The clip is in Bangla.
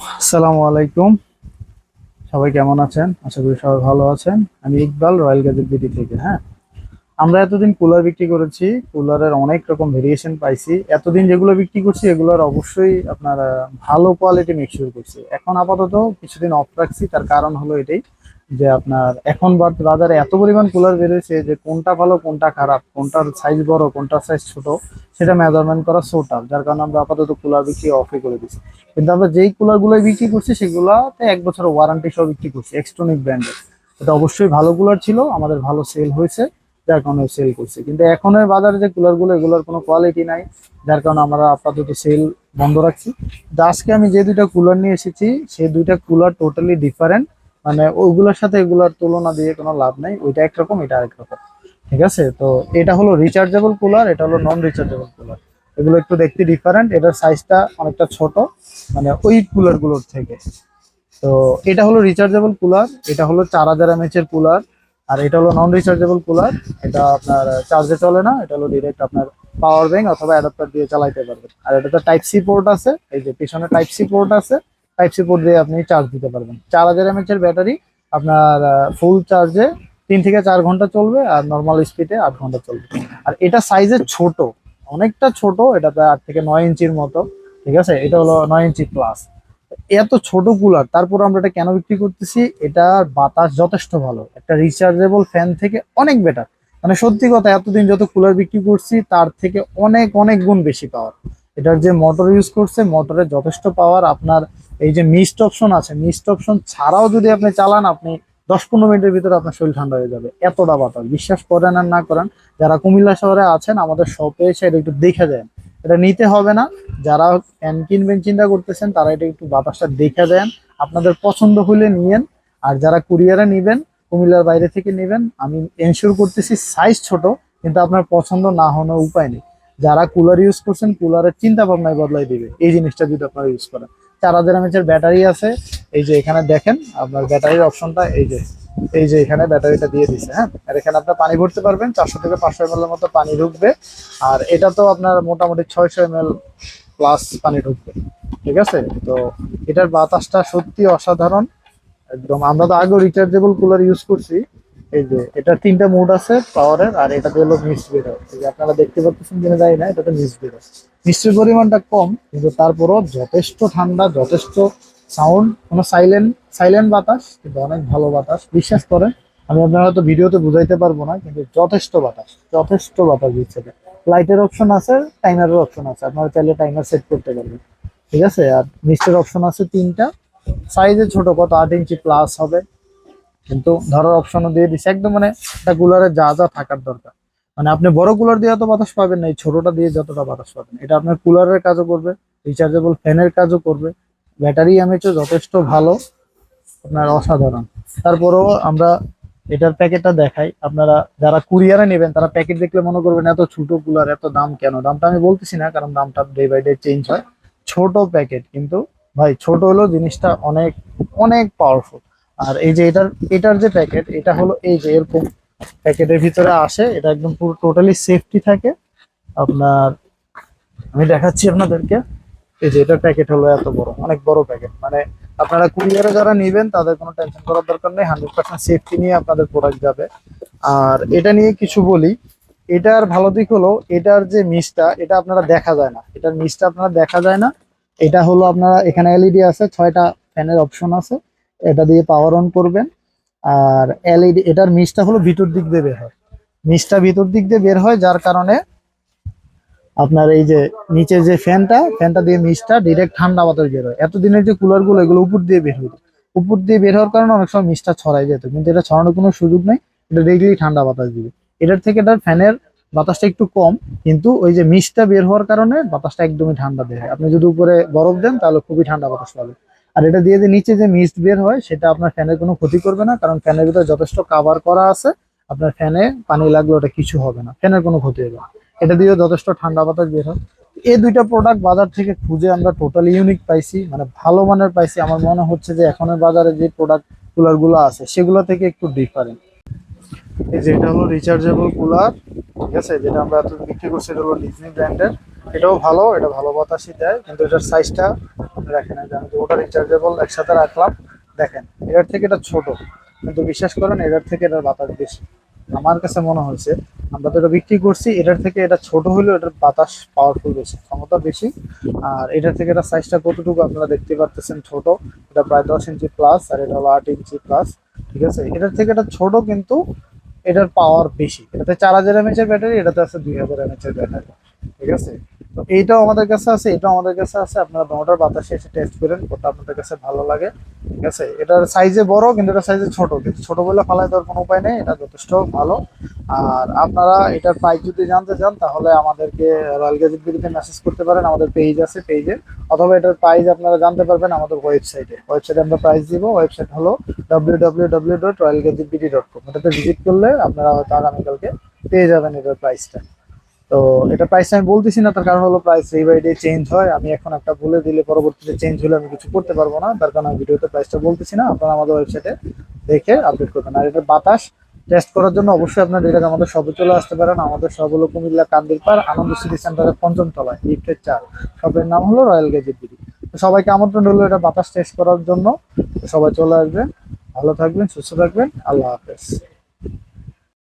আসসালামু আলাইকুম। সবাই কেমন আছেন? আশা করি সবাই ভালো আছেন। আমি ইকবাল, রয়্যাল গ্যাজেট বিটি থেকে হ্যাঁ? আমরা এতদিন কুলার বিক্রি করেছি। কুলারের অনেক রকম ভেরিয়েশন পাইছি। এতদিন যেগুলো বিক্রি করছি, এগুলোর অবশ্যই আপনার ভালো কোয়ালিটি মিক্সচার করছি। এখন আপাতত কিছুদিন অফ রাখছি, তার কারণ হলো এটাই। যে আপনার এখন বাজারে এত পরিমাণ কুলার বেরোয়েছে যে কোনটা ভালো, কোনটা খারাপ, কোনটার সাইজ বড়, কোনটার সাইজ ছোট, সেটা মেজারমেন্ট করা সো টাফ যার কারণে আমরা আপাতত কুলার বিক্রি অফই করে দিচ্ছি কিন্তু আমরা যেই কুলারগুলো বিক্রি করছি, সেগুলোতে এক বছরের ওয়ারেন্টি সহ বিক্রি করছি এক্সট্রনিক ব্র্যান্ডের এটা অবশ্যই ভালো কুলার ছিল, আমাদের ভালো সেল হয়েছে, যার কারণে সেল করছে। কিন্তু এখনের বাজারে যে কুলারগুলো এগুলোর কোনো কোয়ালিটি নাই, যার কারণে আমরা আপাতত সেল বন্ধ রাখছি। আজকে আমি যে দুইটা কুলার নিয়ে এসেছি, সেই দুইটা কুলার টোটালি ডিফারেন্ট মানে ওইগুলোর সাথে এগুলোর তুলনা দিয়ে কোনো লাভ নাই, ওইটা একরকম এটা আরেক রকম। ঠিক আছে? তো এটা হলো রিচার্জেবল কুলার এটা হলো নন রিচার্জেবল কুলার এগুলো একটু দেখতে ডিফারেন্ট এটার সাইজটা অনেকটা ছোট মানে ওই কুলারগুলোর থেকে। তো এটা হলো রিচার্জেবল কুলার এটা হলো চার হাজার এমএচ এর কুলার আর এটা হলো নন রিচার্জেবল কুলার এটা আপনার চার্জে চলে না, এটা হলো ডিরেক্ট আপনার পাওয়ার ব্যাংক অথবা অ্যাডাপ্টার দিয়ে চালাইতে পারবেন। আর এটাতে টাইপ সি পোর্ট আছে, এই যে পিছনে টাইপ সি পোর্ট আছে টাইপ সি পোর্ট দিয়ে আপনি চার্জ দিতে পারবেন। চার হাজার এমএচ এর ব্যাটারি আপনার ফুল চার্জে তিন থেকে চার ঘণ্টা চলবে আর নর্মাল স্পিডে আট ঘণ্টা চলবে। আর এটা সাইজে ছোট, অনেকটা ছোট, এটা প্রায় আট থেকে নয় ইঞ্চির মতো, ঠিক আছে? এটা হলো নয় ইঞ্চি প্লাস এত ছোট কুলার তারপর আমরা এটা কেন বিক্রি করতেছি? এটা বাতাস যথেষ্ট ভালো, একটা রিচার্জেবল ফ্যান থেকে অনেক বেটার মানে সত্যি কথা, এতদিন যত কুলার বিক্রি করছি, তার থেকে অনেক অনেক গুণ বেশি পাওয়ার এটার যে মোটর ইউজ করছে মোটরের যথেষ্ট পাওয়ার আপনার এই যে মিস্ট অপশন আছে মিস্ট অপশন ছাড়াও যদি আপনি চালান, আপনি দশ পনেরো মিনিটের ভিতরে আপনার শরীর ঠান্ডা হয়ে যাবে। এতটা বাতাস। বিশ্বাস করেন আর না করেন, যারা কুমিল্লা শহরে আছেন, আমাদের শপে এসে এটা একটু দেখে দেন। এটা নিতে হবে না। যারা ফ্যান কিনবেন, চিন্তা করতেছেন, তারা এটা একটু বাতাসটা দেখে দেন। আপনাদের পছন্দ হলে নিয়েন। আর যারা কুরিয়ারে নিবেন, কুমিল্লার বাইরে থেকে নেবেন, আমি এনশিওর করতেছি সাইজ ছোট, কিন্তু আপনার পছন্দ না হওয়ার উপায় নেই। যারা কুলার ইউজ করছেন কুলারের চিন্তা ভাবনায় বদলাই দিবে। এই জিনিসটা যদি আপনারা ইউজ করেন। চার হাজার এমএচের ব্যাটারি আছে, এই যে এখানে দেখেন, আপনার ব্যাটারির অপশনটা এই যে এই যে এখানে ব্যাটারিটা দিয়ে দিছে হ্যাঁ? আর এখানে আপনার পানি ভরতে পারবেন, চারশো থেকে পাঁচশো এম মতো পানি ঢুকবে। আর এটা তো আপনার মোটামুটি ছয়শো এম প্লাস পানি ঢুকবে, ঠিক আছে? তো এটার বাতাসটা সত্যি অসাধারণ। একদম আমরা তো আগেও রিচার্জেবল কুলার ইউজ করছি এই যে, এটা তিনটা মোড আছে পাওয়ারের আর এটা হলো মিস্ট বের আপনারা দেখতে পাচ্ছেন কিনা জানি না, এটাতে মিস্ট বের মিষ্টির পরিমাণটা কম, কিন্তু তারপরও যথেষ্ট ঠান্ডা, যথেষ্ট সাউন্ড কোনো সাইলেন্ট সাইলেন্ট বাতাস, কিন্তু অনেক ভালো বাতাস। বিশ্বাস করেন, আমি আপনারা হয়তো ভিডিওতে বুঝাইতে পারব না, কিন্তু যথেষ্ট বাতাস যথেষ্ট বাতাস দিচ্ছে লাইটের অপশন আছে টাইমারের অপশন আছে, আপনারা চাইলে টাইমার সেট করতে পারবেন। ঠিক আছে? আর মিস্টের অপশন আছে তিনটা। সাইজে ছোট, কত? আট ইঞ্চি প্লাস হবে। কিন্তু ধরার অপশনও দিয়ে দিচ্ছে একদম মানে একটা কুলারে যা যা থাকার দরকার। মানে আপনি বড় কুলার দিয়ে এত বাতাস পাবেন না, এই ছোটটা দিয়ে যতটা বাতাস পাবেন। এটা আপনার কুলারের কাজও করবে রিচার্জেবল ফ্যানের কাজও করবে। ব্যাটারি এমএচও যথেষ্ট ভালো, আপনার অসাধারণ। তারপরেও আমরা এটার প্যাকেটটা দেখাই। আপনারা যারা কুরিয়ারে নেবেন, তারা প্যাকেট দেখলে মনে করবেন এত ছোট কুলার এত দাম কেন? দামটা আমি বলতেছি না, কারণ দামটা ডে বাই ডে চেঞ্জ হয়। ছোট প্যাকেট কিন্তু ভাই, ছোট হলো জিনিসটা অনেক অনেক পাওয়ারফুল আর এই যে এটার এটার যে প্যাকেট এটা হলো এই যে এরকম প্যাকেটের ভিতরে আসে, এটা একদম পুরো টোটালি সেফটি থাকে। আপনার, আমি দেখাচ্ছি আপনাদেরকে। এই যে এটার প্যাকেট হলো এত বড়, অনেক বড় প্যাকেট মানে আপনারা কুরিয়ারে যারা নেবেন, তাদের কোনো টেনশন করার দরকার নেই হান্ড্রেড পার্সেন্ট সেফটি নিয়ে আপনাদের প্রোডাক্ট যাবে। আর এটা নিয়ে কিছু বলি, এটার ভালো দিক হলো, এটার যে মিসটা এটা আপনারা দেখা যায় না। এটার মিসটা আপনারা দেখা যায় না। এটা হলো আপনারা, এখানে এলইডি আছে, ছয়টা ফ্যানের অপশন আছে। এটা দিয়ে পাওয়ার অন করবেন। আর এলইডি এটার মিসটা হলো ভিতর দিক দিয়ে বের হয়। মিসটা ভিতর দিক দিয়ে বের হয়, যার কারণে আপনার এই যে নিচে যে ফ্যানটা ফ্যানটা দিয়ে মিসটা ডিরেক্ট ঠান্ডা বাতাস বের হয়। এতদিনের যে কুলারগুলো এগুলো উপর দিয়ে বের হইতো। উপর দিয়ে বের হওয়ার কারণে অনেক সময় মিসটা ছড়াই যেত। কিন্তু এটা ছড়ানোর কোনো সুযোগ নেই, এটা রেগুলি ঠান্ডা বাতাস দিবে। এটার থেকে এটার ফ্যানের বাতাসটা একটু কম, কিন্তু ওই যে মিসটা বের হওয়ার কারণে বাতাসটা একদমই ঠান্ডা হয়। আপনি যদি উপরে বরফ দেন, তাহলে খুবই ঠান্ডা বাতাস পাবে আর এটা দিয়ে যে নিচে যে মিস্ট বের হয়, সেটা আপনার ফ্যানের কোনো ক্ষতি করবে না, কারণ ফ্যানের ভিতরে যথেষ্ট কাভার করা আছে। আপনার ফ্যানে পানি লাগলে ওটা কিছু হবে না ফ্যানের কোনো ক্ষতি হবে না। এটা দিয়েও যথেষ্ট ঠান্ডা বাতাস বের হয়। এই দুইটা প্রোডাক্ট বাজার থেকে খুঁজে আমরা টোটালি ইউনিক পাইছি মানে ভালো মানের পাইছি। আমার মনে হচ্ছে যে এখনের বাজারে যে প্রোডাক্ট কুলারগুলো আছে, সেগুলো থেকে একটু ডিফারেন্ট এই যে এটা হলো রিচার্জেবল কুলার ঠিক আছে? যেটা আমরা এত বিক্রি করছি, এটা হলো ডিজনি ব্র্যান্ডের এটাও ভালো, এটা ভালো বাতাসই দেয়, কিন্তু এটার সাইজটা দেখেন আমি যে ওটা রিচার্জেবল একসাথে রাখলাম। দেখেন, এটার থেকে এটা ছোট, কিন্তু বিশ্বাস করেন, এটার থেকে এটার বাতাস বেশি। আমার কাছে মনে হয়েছে, আমরা তো এটা বিক্রি করছি, এটার থেকে এটা ছোট হলেও এটার বাতাস পাওয়ারফুল বেশি, ক্ষমতা বেশি। আর এটার থেকে এটা সাইজটা কতটুকু আপনারা দেখতে পারতেছেন ছোট, এটা প্রায় দশ ইঞ্চি প্লাস আর এটা হলো আট ইঞ্চি প্লাস ঠিক আছে? এটার থেকে এটা ছোট, কিন্তু এটার পাওয়ার বেশি। এটাতে চার হাজার এমএচ এর ব্যাটারি এটাতে আছে দুই হাজার এমএচ এর ব্যাটারি ঠিক আছে? তো এইটাও আমাদের কাছে আছে, এটাও আমাদের কাছে আছে। আপনারা দুটোটার বাতাসে এসে টেস্ট করেন কোনটা আপনাদের কাছে ভালো লাগে, ঠিক আছে? এটার সাইজে বড়, কিন্তু এটা সাইজে ছোট। কিন্তু ছোট বলে ফালাই দেওয়ার কোনো উপায় নেই, এটা যথেষ্ট ভালো। আর আপনারা এটার প্রাইস যদি জানতে চান, তাহলে আমাদেরকে রয়্যাল গ্যাজেট বিডিতে মেসেজ করতে পারেন, আমাদের পেজ আছে পেজে অথবা এটার প্রাইস আপনারা জানতে পারবেন আমাদের ওয়েবসাইটে ওয়েবসাইটে আমরা প্রাইস দিব ওয়েবসাইট হলো W W W dot royal gadget BD dot com এটাতে ভিজিট করলে আপনারা হয়তো আগামীকালকে পেয়ে যাবেন এটার প্রাইসটা তো এটা প্রাইস আমি বলতেছি না, তার কারণ হলো price day by day change হয়। আমি এখন একটা বলে দিলে পরবর্তীতে চেঞ্জ হলে আমি কিছু করতে পারব না, তার কারণে আমি ভিডিওতে প্রাইসটা বলতেছি না, আপনারা আমাদের ওয়েবসাইটে দেখে আপডেট করবেন। আর এটার বাতাস টেস্ট করার জন্য অবশ্যই আপনার এটা আমাদের সবে চলে আসতে পারেন। আমাদের সব হলো কুমিল্লা কান্দির পার আনন্দ সিটি সেন্টারের পঞ্চম তলায় লিফটের চার। সবের নাম হলো রয়্যাল গেজেট বিডি তো সবাইকে আমন্ত্রণ রইল এটা বাতাস টেস্ট করার জন্য। সবাই চলে আসবেন। ভালো থাকবেন, সুস্থ থাকবেন। আল্লাহ হাফেজ।